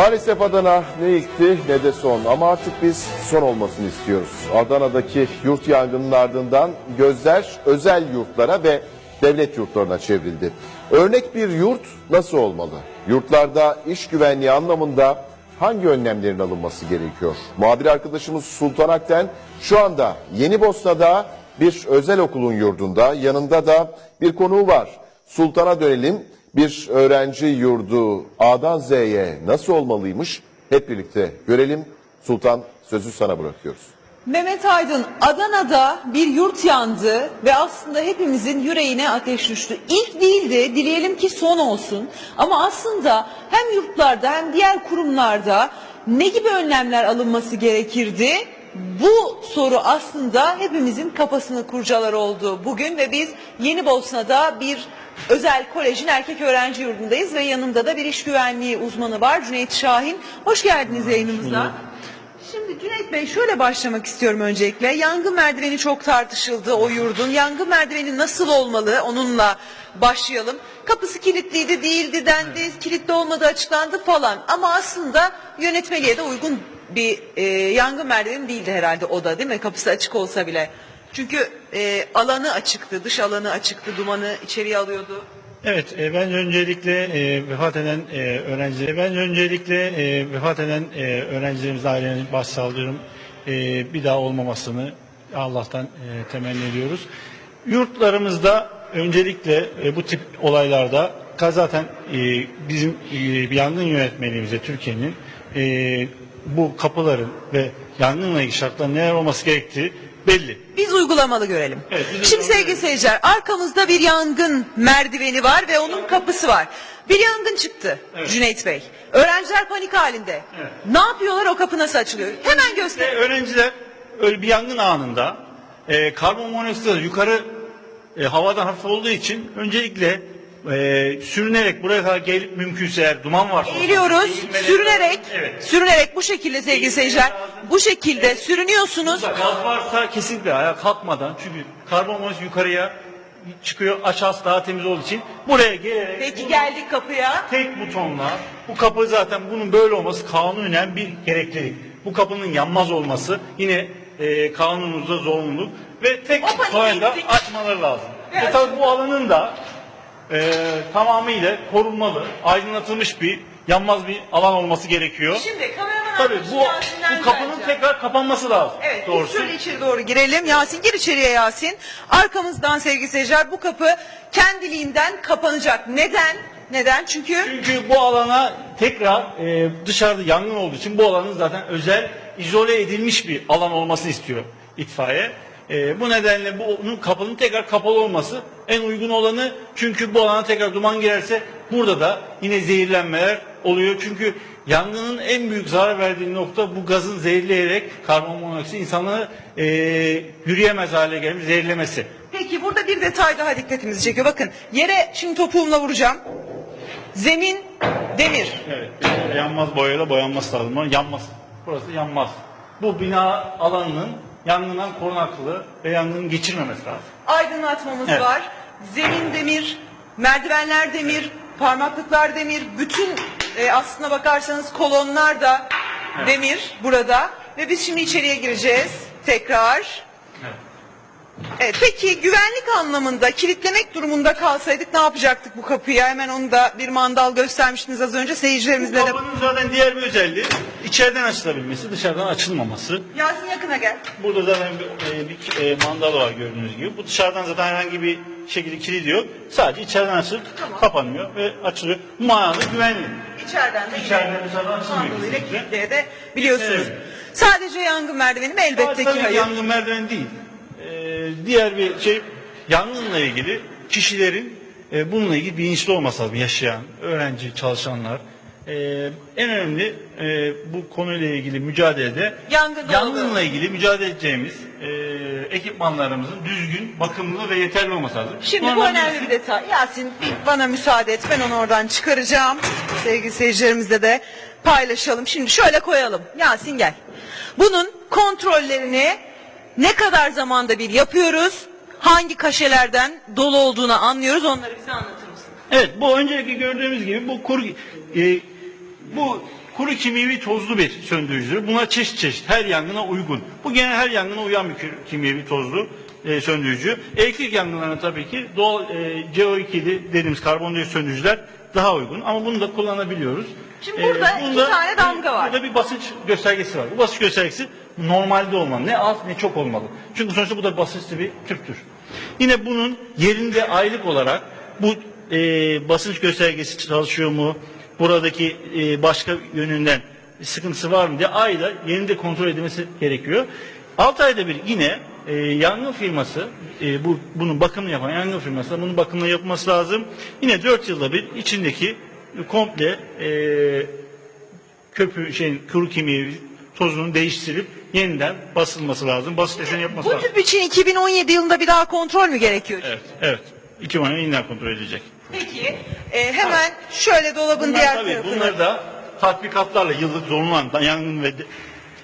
Maalesef Adana ne ilkti ne de son ama artık biz son olmasını istiyoruz. Adana'daki yurt yangının ardından gözler özel yurtlara ve devlet yurtlarına çevrildi. Örnek bir yurt nasıl olmalı? Yurtlarda iş güvenliği anlamında hangi önlemlerin alınması gerekiyor? Muhabir arkadaşımız Sultan Akten şu anda Yeni Bosna'da bir özel okulun yurdunda yanında da bir konuğu var. Sultan'a dönelim. Bir öğrenci yurdu A'dan Z'ye nasıl olmalıymış? Hep birlikte görelim. Sultan sözü sana bırakıyoruz. Mehmet Aydın Adana'da bir yurt yandı ve aslında hepimizin yüreğine ateş düştü. İlk değildi dileyelim ki son olsun ama aslında hem yurtlarda hem diğer kurumlarda ne gibi önlemler alınması gerekirdi? Bu soru aslında hepimizin kafasını kurcalar oldu bugün ve biz Yeni Bosna'da bir özel kolejin erkek öğrenci yurdundayız ve yanımda da bir iş güvenliği uzmanı var Cüneyt Şahin. Hoş geldiniz yayınımıza. Şimdi Cüneyt Bey şöyle başlamak istiyorum öncelikle. Yangın merdiveni çok tartışıldı o yurdun. Yangın merdiveni nasıl olmalı onunla başlayalım. Kapısı kilitliydi değildi dendi, kilitli olmadığı açıklandı falan. Ama aslında yönetmeliğe de uygun bir e, yangın merdiveni değildi herhalde o da değil mi? Kapısı açık olsa bile. Çünkü e, alanı açıktı, dış alanı açıktı, dumanı içeriye alıyordu. Evet, e, ben öncelikle e, vefat eden e, öğrencilere, ben öncelikle e, vefat eden e, öğrencilerimiz ailelerine başsağlıyorum. E, bir daha olmamasını Allah'tan e, temenni ediyoruz. Yurtlarımızda öncelikle e, bu tip olaylarda ka- zaten e, bizim e, yangın yönetmeliğimizde Türkiye'nin e, bu kapıların ve yangınla ilgili şartların neler olması gerektiği belli. Biz uygulamalı görelim. Evet, biz Şimdi uygulamalı sevgili seyirciler arkamızda bir yangın merdiveni var ve onun kapısı var. Bir yangın çıktı Evet. Cüneyt Bey. Öğrenciler panik halinde. Evet. Ne yapıyorlar o kapı nasıl açılıyor? Hemen Ve göster. öğrenciler öyle bir yangın anında e, karbon monoksit yukarı e, havadan hafif olduğu için öncelikle e, sürünerek buraya kadar gelip mümkünse eğer duman varsa Eğiliyoruz, eğilmeleri- sürünerek, evet. sürünerek bu şekilde sevgili seyirciler, bu şekilde sürünüyorsunuz. Burada gaz varsa kesinlikle ayağa kalkmadan çünkü karbon monoksit yukarıya çıkıyor aşağısı daha temiz olduğu için buraya gelerek Peki geldik kapıya. tek butonla bu kapı zaten bunun böyle olması kanunen bir gereklilik. Bu kapının yanmaz olması yine e, kanunumuzda zorunluluk ve tek O paniğe butonla gittik. açmaları lazım. Ve Ve tabii bu alanın da e, tamamıyla korunmalı, aydınlatılmış bir yanmaz bir alan olması gerekiyor. Şimdi kameraman Tabii arkadaşım bu, Yasin'den bu kapının vereceğim. tekrar kapanması lazım. Evet biz doğrusu. şöyle içeri doğru girelim. Yasin gir içeriye Yasin. Arkamızdan sevgili seyirciler bu kapı kendiliğinden kapanacak. Neden? Neden? Çünkü Çünkü bu alana tekrar e, dışarıda yangın olduğu için bu alanın zaten özel izole edilmiş bir alan olmasını istiyor itfaiye. E, bu nedenle bunun kapının tekrar kapalı olması en uygun olanı. Çünkü bu alana tekrar duman girerse burada da yine zehirlenmeler oluyor. Çünkü yangının en büyük zarar verdiği nokta bu gazın zehirleyerek karbon monoksit insanları e, yürüyemez hale gelmiş zehirlemesi. Peki burada bir detay daha dikkatimizi çekiyor. Bakın yere şimdi topuğumla vuracağım. Zemin demir. Evet. yanmaz boyayla boyanması lazım. Yanmaz. Burası yanmaz. Bu bina alanının yangından korunaklı ve yangının geçirmemesi lazım. Aydınlatmamız Evet. var. Zemin demir, merdivenler demir, parmaklıklar demir. Bütün e, aslına bakarsanız kolonlar da demir burada. Ve biz şimdi içeriye gireceğiz tekrar. Evet. Peki güvenlik anlamında kilitlemek durumunda kalsaydık ne yapacaktık bu kapıya? Hemen onu da bir mandal göstermiştiniz az önce seyircilerimizle de. kapının zaten diğer bir özelliği içeriden açılabilmesi, dışarıdan açılmaması. Yasin yakına gel. Burada zaten bir, e, bir e, mandal var gördüğünüz gibi. Bu dışarıdan zaten herhangi bir şekilde kilidi yok. Sadece içeriden açılıp Tamam. kapanıyor ve açılıyor. Bu manada güvenli. İçeriden de İçeriden dışarıdan açılmıyor mandalıyla kesinlikle. kilitleye de biliyorsunuz. Evet. Sadece yangın merdiveni mi? Elbette ki hayır. Yangın merdiveni değil. Diğer bir şey yangınla ilgili kişilerin e, bununla ilgili bilinçli olması lazım. Yaşayan, öğrenci, çalışanlar. Ee, en önemli e, bu konuyla ilgili mücadelede Yangın yangınla oldu. ilgili mücadele edeceğimiz e, ekipmanlarımızın düzgün, bakımlı ve yeterli olması lazım. Şimdi bu önemli bir detay. Yasin bir bana müsaade et. Ben onu oradan çıkaracağım. Sevgili seyircilerimizle de paylaşalım. Şimdi şöyle koyalım. Yasin gel. Bunun kontrollerini ne kadar zamanda bir yapıyoruz? Hangi kaşelerden dolu olduğunu anlıyoruz. Onları bize anlatır mısın? Evet bu önceki gördüğümüz gibi bu kur e, bu kuru kimyevi tozlu bir söndürücüdür. Buna çeşit çeşit her yangına uygun. Bu gene her yangına uyan bir kimyevi tozlu e, söndürücü. Elektrik yangınlarına tabii ki doğal e, CO2'li dediğimiz karbondioksit söndürücüler daha uygun ama bunu da kullanabiliyoruz. Şimdi burada iki bunda- tane damga var. Burada bir basınç göstergesi var. Bu basınç göstergesi normalde olmalı. Ne az ne çok olmalı. Çünkü sonuçta bu da basınçlı bir tüptür. Yine bunun yerinde aylık olarak bu e, basınç göstergesi çalışıyor mu? Buradaki e, başka yönünden sıkıntısı var mı diye ayda yerinde kontrol edilmesi gerekiyor. 6 ayda bir yine e, yangın firması, e, bu bunun bakımını yapan yangın firması bunun bakımını yapması lazım. Yine 4 yılda bir içindeki komple e, köpü şey kuru kimyevi tozunu değiştirip yeniden basılması lazım. Basınç deseni yapması Bu lazım. tüp için 2017 yılında bir daha kontrol mü gerekiyor? Evet, evet. İki mane yeniden kontrol edilecek. Peki e, hemen şöyle dolabın Bunlar diğer tabii tarafına. bunları da tatbikatlarla yıllık zorunlu yangın ve de-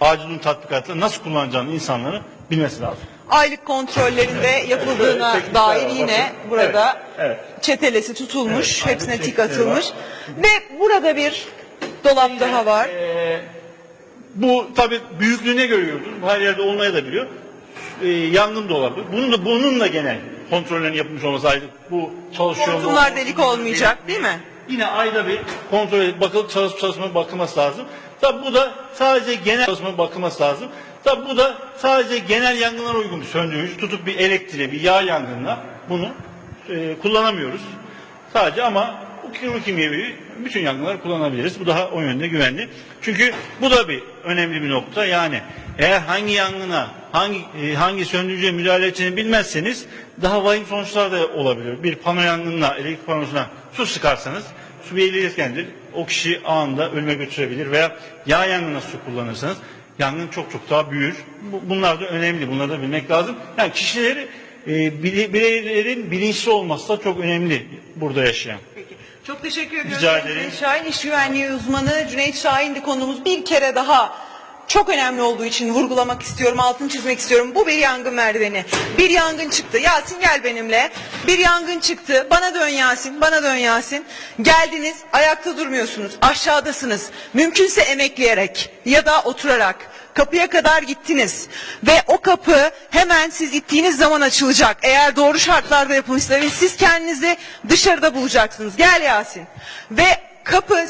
acil tatbikatla nasıl kullanacağını insanların bilmesi lazım. aylık kontrollerinde yapıldığına Teknikler dair var, yine bakın. burada Evet, çetelesi tutulmuş, Evet, hepsine aynen, tik teknikleri atılmış. Ve burada bir dolap daha var. Ee, bu tabii büyüklüğüne göre yurdur. Her yerde olmaya da biliyor. Ee, yangın. Bunun da bunun da genel kontrollerini yapmış olması ayrı. Bu çalışıyor mu? Hortumlar delik olmayacak değil mi? Yine ayda bir kontrol edip bakılıp çalışıp çalışmaya bakılması lazım. Tabi bu da sadece genel çalışmaya bakılması lazım. Tabi bu da sadece genel yangınlara uygun bir söndürücü. Tutup bir elektriğe, bir yağ yangınına bunu e, kullanamıyoruz. Sadece ama kuru kimyevi bütün yangınları kullanabiliriz. Bu daha o yönde güvenli. Çünkü bu da bir önemli bir nokta. Yani eğer hangi yangına, hangi e, hangi söndürücüye müdahale edeceğini bilmezseniz daha vahim sonuçlar da olabilir. Bir pano yangınına, elektrik panosuna su sıkarsanız su bir iletkendir. O kişi anında ölüme götürebilir veya yağ yangına su kullanırsanız yangın çok çok daha büyür. Bu- Bunlar da önemli. Bunları da bilmek lazım. Yani kişileri e, bireylerin bilinçli olması da çok önemli burada yaşayan. Çok teşekkür ediyorum. Rica ederim. Cüneyt Şahin iş güvenliği uzmanı Cüneyt Şahin'di konumuz. Bir kere daha çok önemli olduğu için vurgulamak istiyorum, altını çizmek istiyorum. Bu bir yangın merdiveni. Bir yangın çıktı. Yasin gel benimle. Bir yangın çıktı. Bana dön Yasin, bana dön Yasin. Geldiniz, ayakta durmuyorsunuz. Aşağıdasınız. Mümkünse emekleyerek ya da oturarak. Kapıya kadar gittiniz ve o kapı hemen siz gittiğiniz zaman açılacak. Eğer doğru şartlarda yapılmışsa siz kendinizi dışarıda bulacaksınız. Gel Yasin. Ve kapı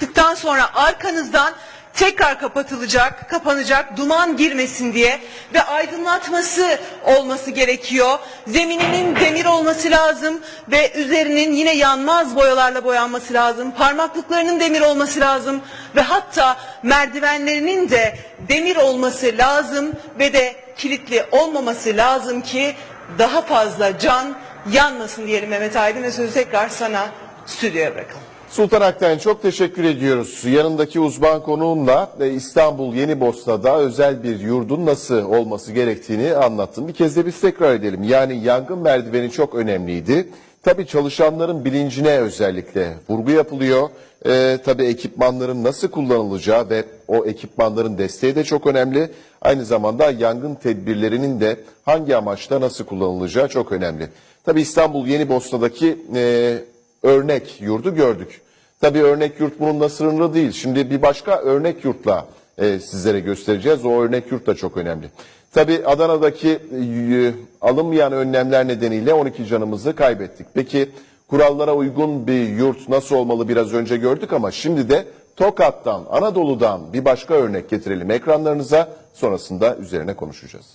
Tıktan sonra arkanızdan tekrar kapatılacak, kapanacak, duman girmesin diye ve aydınlatması olması gerekiyor. Zemininin demir olması lazım ve üzerinin yine yanmaz boyalarla boyanması lazım. Parmaklıklarının demir olması lazım ve hatta merdivenlerinin de demir olması lazım ve de kilitli olmaması lazım ki daha fazla can yanmasın diyelim Mehmet Aydın ve sözü tekrar sana stüdyoya bırakalım. Sultan Aktaş'ın çok teşekkür ediyoruz. Yanındaki uzman konuğumla e, İstanbul Yeni Bosna'da özel bir yurdun nasıl olması gerektiğini anlattım. Bir kez de biz tekrar edelim. Yani yangın merdiveni çok önemliydi. Tabii çalışanların bilincine özellikle vurgu yapılıyor. Ee, tabii ekipmanların nasıl kullanılacağı ve o ekipmanların desteği de çok önemli. Aynı zamanda yangın tedbirlerinin de hangi amaçta nasıl kullanılacağı çok önemli. Tabii İstanbul Yeni Bosna'daki e, örnek yurdu gördük. Tabii örnek yurt bununla sınırlı değil. Şimdi bir başka örnek yurtla e, sizlere göstereceğiz. O örnek yurt da çok önemli. Tabii Adana'daki e, alınmayan önlemler nedeniyle 12 canımızı kaybettik. Peki kurallara uygun bir yurt nasıl olmalı biraz önce gördük ama şimdi de Tokat'tan, Anadolu'dan bir başka örnek getirelim ekranlarınıza. Sonrasında üzerine konuşacağız.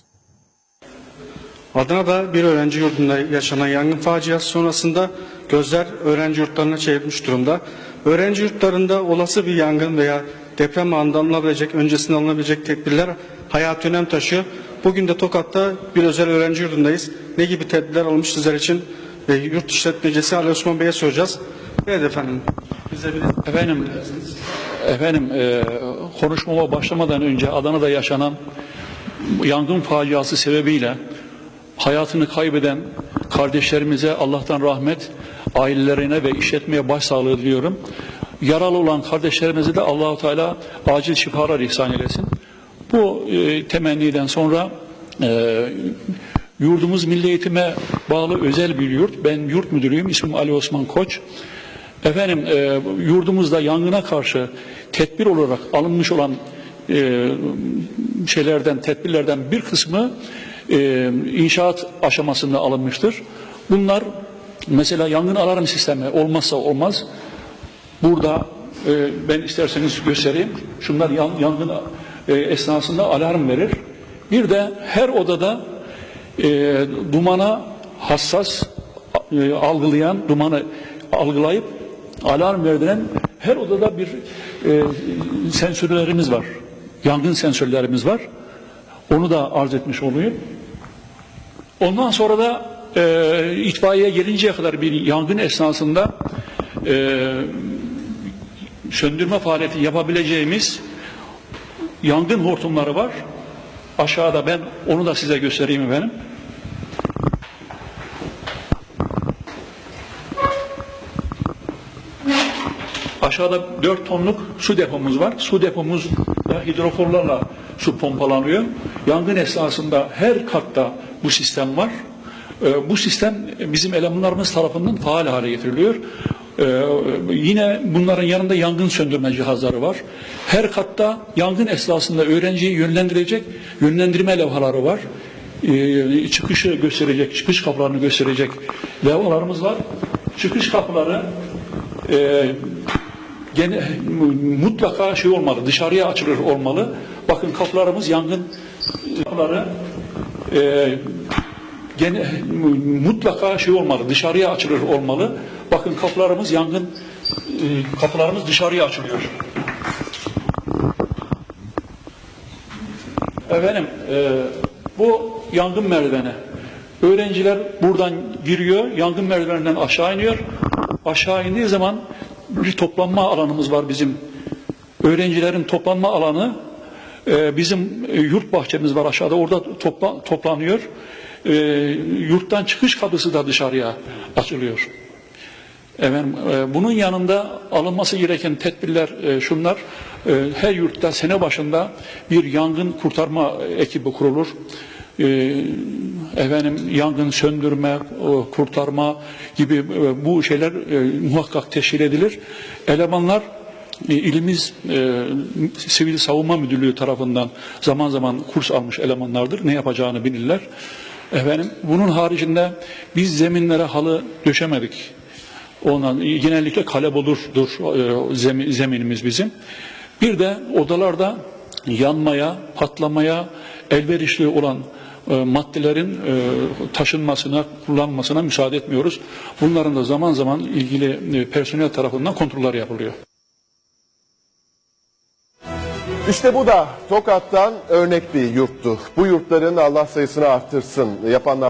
Adana'da bir öğrenci yurdunda yaşanan yangın faciası sonrasında gözler öğrenci yurtlarına çevrilmiş durumda. Öğrenci yurtlarında olası bir yangın veya deprem anında alınabilecek, öncesinde alınabilecek tedbirler hayat önem taşıyor. Bugün de Tokat'ta bir özel öğrenci yurdundayız. Ne gibi tedbirler alınmış sizler için? E, yurt işletmecisi Ali Osman Bey'e soracağız. Evet efendim. Bize bir Efendim, efendim e, konuşmama başlamadan önce Adana'da yaşanan yangın faciası sebebiyle hayatını kaybeden kardeşlerimize Allah'tan rahmet, ailelerine ve işletmeye başsağlığı diliyorum. Yaralı olan kardeşlerimize de Allahu Teala acil şifalar ihsan eylesin. Bu e, temenniden sonra e, yurdumuz milli eğitime bağlı özel bir yurt. Ben yurt müdürüyüm. İsmim Ali Osman Koç. Efendim e, yurdumuzda yangına karşı tedbir olarak alınmış olan e, şeylerden, tedbirlerden bir kısmı e, inşaat aşamasında alınmıştır. Bunlar mesela yangın alarm sistemi olmazsa olmaz. Burada e, ben isterseniz göstereyim. Şunlar yan- yangın e, esnasında alarm verir. Bir de her odada e, dumana hassas e, algılayan, dumanı algılayıp alarm verdiren her odada bir e, sensörlerimiz var. Yangın sensörlerimiz var. Onu da arz etmiş oluyor. Ondan sonra da e, itfaiye gelinceye kadar bir yangın esnasında e, söndürme faaliyeti yapabileceğimiz yangın hortumları var. Aşağıda ben onu da size göstereyim efendim. Aşağıda 4 tonluk su depomuz var. Su depomuz da hidroforlarla su pompalanıyor. Yangın esnasında her katta bu sistem var. Ee, bu sistem bizim elemanlarımız tarafından faal hale getiriliyor. Ee, yine bunların yanında yangın söndürme cihazları var. Her katta yangın esnasında öğrenciyi yönlendirecek yönlendirme levhaları var. Ee, çıkışı gösterecek, çıkış kapılarını gösterecek levhalarımız var. Çıkış kapıları e, gene mutlaka şey olmalı, dışarıya açılır olmalı. Bakın kapılarımız yangın kapıları e, gene mutlaka şey olmalı, dışarıya açılır olmalı. Bakın kapılarımız yangın e, kapılarımız dışarıya açılıyor. Efendim e, bu yangın merdiveni. Öğrenciler buradan giriyor, yangın merdiveninden aşağı iniyor. Aşağı indiği zaman bir toplanma alanımız var bizim. Öğrencilerin toplanma alanı e, bizim e, yurt bahçemiz var aşağıda orada topla, toplanıyor. E, yurttan çıkış kapısı da dışarıya açılıyor. Efendim, e, bunun yanında alınması gereken tedbirler e, şunlar. E, her yurtta sene başında bir yangın kurtarma ekibi kurulur. E, efendim yangın söndürme, o, kurtarma gibi e, bu şeyler e, muhakkak teşkil edilir. Elemanlar e, ilimiz e, Sivil Savunma Müdürlüğü tarafından zaman zaman kurs almış elemanlardır. Ne yapacağını bilirler. Efendim bunun haricinde biz zeminlere halı döşemedik. Ondan genellikle kale bulurdur e, zemi- zeminimiz bizim. Bir de odalarda yanmaya, patlamaya elverişli olan e, maddelerin e, taşınmasına, kullanmasına müsaade etmiyoruz. Bunların da zaman zaman ilgili personel tarafından kontroller yapılıyor. İşte bu da Tokat'tan örnek bir yurttu. Bu yurtların Allah sayısını arttırsın. Yapanlar